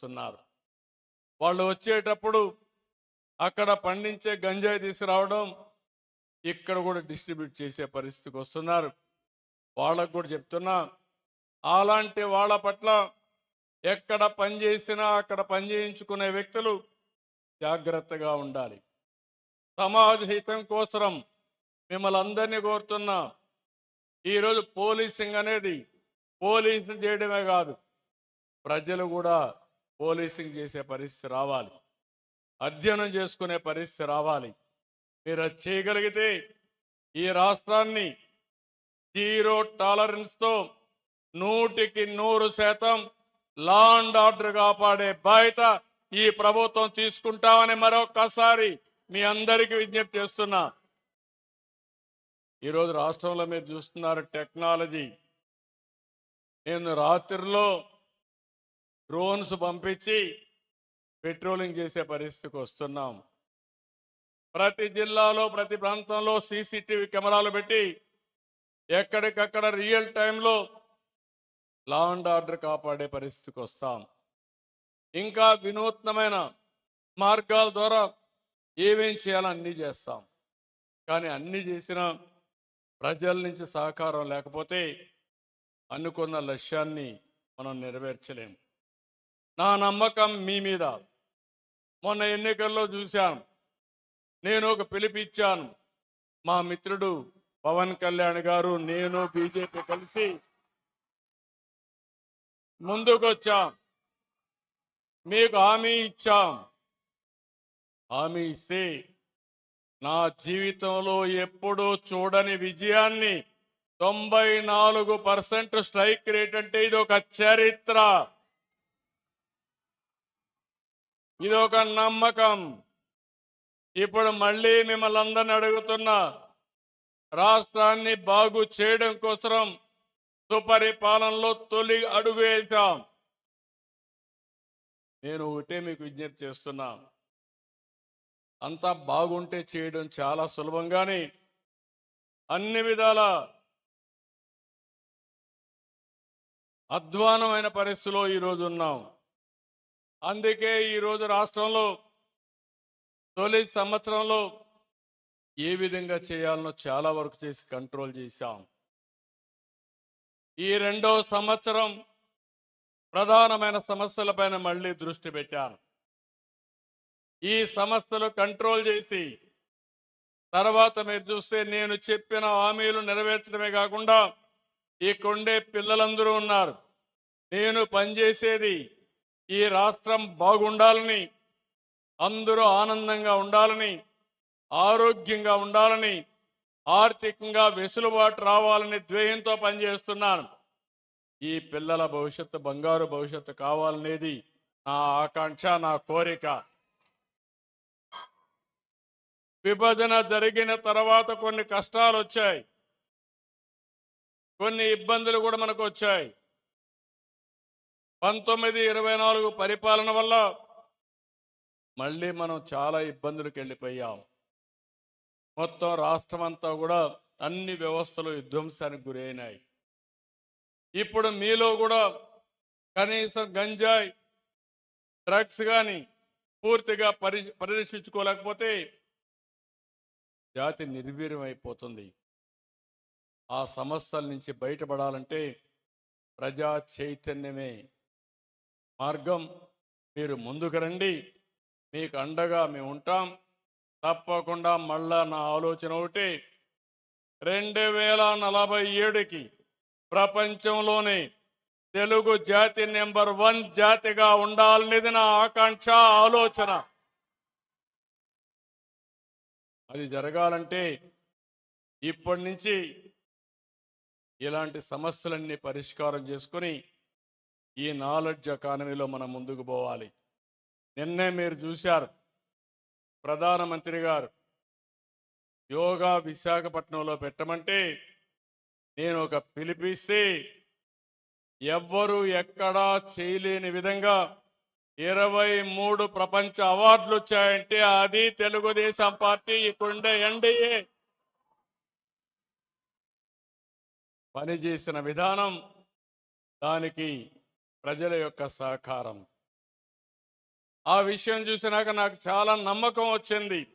వస్తున్నారు. వాళ్ళు వచ్చేటప్పుడు అక్కడ పండించే గంజాయి తీసుకురావడం ఇక్కడ కూడా డిస్ట్రిబ్యూట్ చేసే పరిస్థితికి వస్తున్నారు. వాళ్ళకు కూడా చెప్తున్నా అలాంటి వాళ్ళ పట్ల ఎక్కడ పని చేసినా అక్కడ పని చేయించుకునే వ్యక్తులు జాగ్రత్తగా ఉండాలి. సమాజ హితం కోసం మిమ్మల్ని అందరినీ కోరుతున్నా ఈరోజు పోలీసింగ్ అనేది పోలీసులు చేయడమే కాదు ప్రజలు కూడా పోలీసింగ్ చేసే పరిస్థితి రావాలి. అధ్యయనం చేసుకునే పరిస్థితి రావాలి. మీరు అది చేయగలిగితే ఈ రాష్ట్రాన్ని జీరో టాలరెన్స్తో నూటికి నూరు శాతం లా అండ్ ఆర్డర్ కాపాడే బాధ్యత ఈ ప్రభుత్వం తీసుకుంటామని మరొకసారి మీ అందరికీ విజ్ఞప్తి చేస్తున్నా. ఈరోజు రాష్ట్రంలో మీరు చూస్తున్నారు టెక్నాలజీ. నేను రాత్రిలో డ్రోన్స్ పంపించి పెట్రోలింగ్ చేసే పరిస్థితికి వస్తున్నాం. ప్రతి జిల్లాలో ప్రతి ప్రాంతంలో సీసీటీవీ కెమెరాలు పెట్టి ఎక్కడికక్కడ రియల్ టైంలో లా అండ్ ఆర్డర్ కాపాడే పరిస్థితికి వస్తాం. ఇంకా వినూత్నమైన మార్గాల ద్వారా ఏమేం చేయాలో అన్నీ చేస్తాం. కానీ అన్నీ చేసినా ప్రజల నుంచి సహకారం లేకపోతే అనుకున్న లక్ష్యాన్ని మనం నెరవేర్చలేము నా నమ్మకం మీ మీద. మొన్న ఎన్నికల్లో చూశాను. నేను ఒక పిలిపిచ్చాను. మా మిత్రుడు పవన్ కళ్యాణ్ గారు నేను బీజేపీ కలిసి ముందుకొచ్చాం. మీకు హామీ ఇచ్చాం. హామీ ఇస్తే నా జీవితంలో ఎప్పుడూ చూడని విజయాన్ని తొంభై నాలుగు పర్సెంట్ స్ట్రైక్ రేట్ అంటే ఇది ఒక చరిత్ర. ఇది ఒక నమ్మకం. ఇప్పుడు మళ్ళీ మిమ్మల్ని అందరిని అడుగుతున్నా రాష్ట్రాన్ని బాగు చేయడం కోసం సుపరిపాలనలో తొలి అడుగు వేశాం. నేను ఒకటే మీకు విజ్ఞప్తి చేస్తున్నా. అంతా బాగుంటే చేయడం చాలా సులభంగానే అన్ని విధాల అధ్వానమైన పరిస్థితిలో ఈరోజు ఉన్నాం. అందుకే ఈరోజు రాష్ట్రంలో తొలి సంవత్సరంలో ఏ విధంగా చేయాలనో చాలా వరకు చేసి కంట్రోల్ చేశాం. ఈ రెండో సంవత్సరం ప్రధానమైన సమస్యలపైన మళ్ళీ దృష్టి పెట్టాను. ఈ సమస్యలు కంట్రోల్ చేసి తర్వాత మీరు చూస్తే నేను చెప్పిన హామీలు నెరవేర్చడమే కాకుండా ఈ కొండే పిల్లలందరూ ఉన్నారు. నేను పనిచేసేది ఈ రాష్ట్రం బాగుండాలని అందరూ ఆనందంగా ఉండాలని ఆరోగ్యంగా ఉండాలని ఆర్థికంగా వెసులుబాటు రావాలని ధ్యేయంతో పనిచేస్తున్నాను. ఈ పిల్లల భవిష్యత్తు బంగారు భవిష్యత్తు కావాలనేది నా ఆకాంక్ష నా కోరిక. విభజన జరిగిన తర్వాత కొన్ని కష్టాలు వచ్చాయి కొన్ని ఇబ్బందులు కూడా మనకు వచ్చాయి పంతొమ్మిది ఇరవై నాలుగు పరిపాలన వల్ల మళ్ళీ మనం చాలా ఇబ్బందులకు వెళ్ళిపోయాం. మొత్తం రాష్ట్రం అంతా కూడా అన్ని వ్యవస్థలు విధ్వంసానికి గురైనాయి. ఇప్పుడు మీలో కూడా కనీసం గంజాయి డ్రగ్స్ కానీ పూర్తిగా పరి పరిరక్షించుకోలేకపోతే జాతి నిర్వీర్యం అయిపోతుంది ఆ సమస్యల నుంచి బయటపడాలంటే ప్రజా చైతన్యమే మార్గం. మీరు ముందుకు రండి. మీకు అండగా మేము ఉంటాం. తప్పకుండా మళ్ళా నా ఆలోచన ఒకటి. రెండు వేల నలభై ఏడుకి ప్రపంచంలోనే తెలుగు జాతి నెంబర్ వన్ జాతిగా ఉండాలనేది నా ఆకాంక్ష ఆలోచన. అది జరగాలంటే ఇప్పటి నుంచి ఇలాంటి సమస్యలన్నీ పరిష్కారం చేసుకొని ఈ నాలెడ్జ్ ఎకానమీలో మనం ముందుకు పోవాలి. నిన్నే మీరు చూశారు. ప్రధానమంత్రి గారు యోగా విశాఖపట్నంలో పెట్టమంటే నేను ఒక పిలిపిస్తే ఎవ్వరూ ఎక్కడా చేయలేని విధంగా ఇరవై మూడు ప్రపంచ అవార్డులు వచ్చాయంటే అది తెలుగుదేశం పార్టీ ఇక్కడుండే ఎన్డీఏ పనిచేసిన విధానం దానికి ప్రజల యొక్క సహకారం. ఆ విషయం చూసినాక నాకు చాలా నమ్మకం వచ్చింది.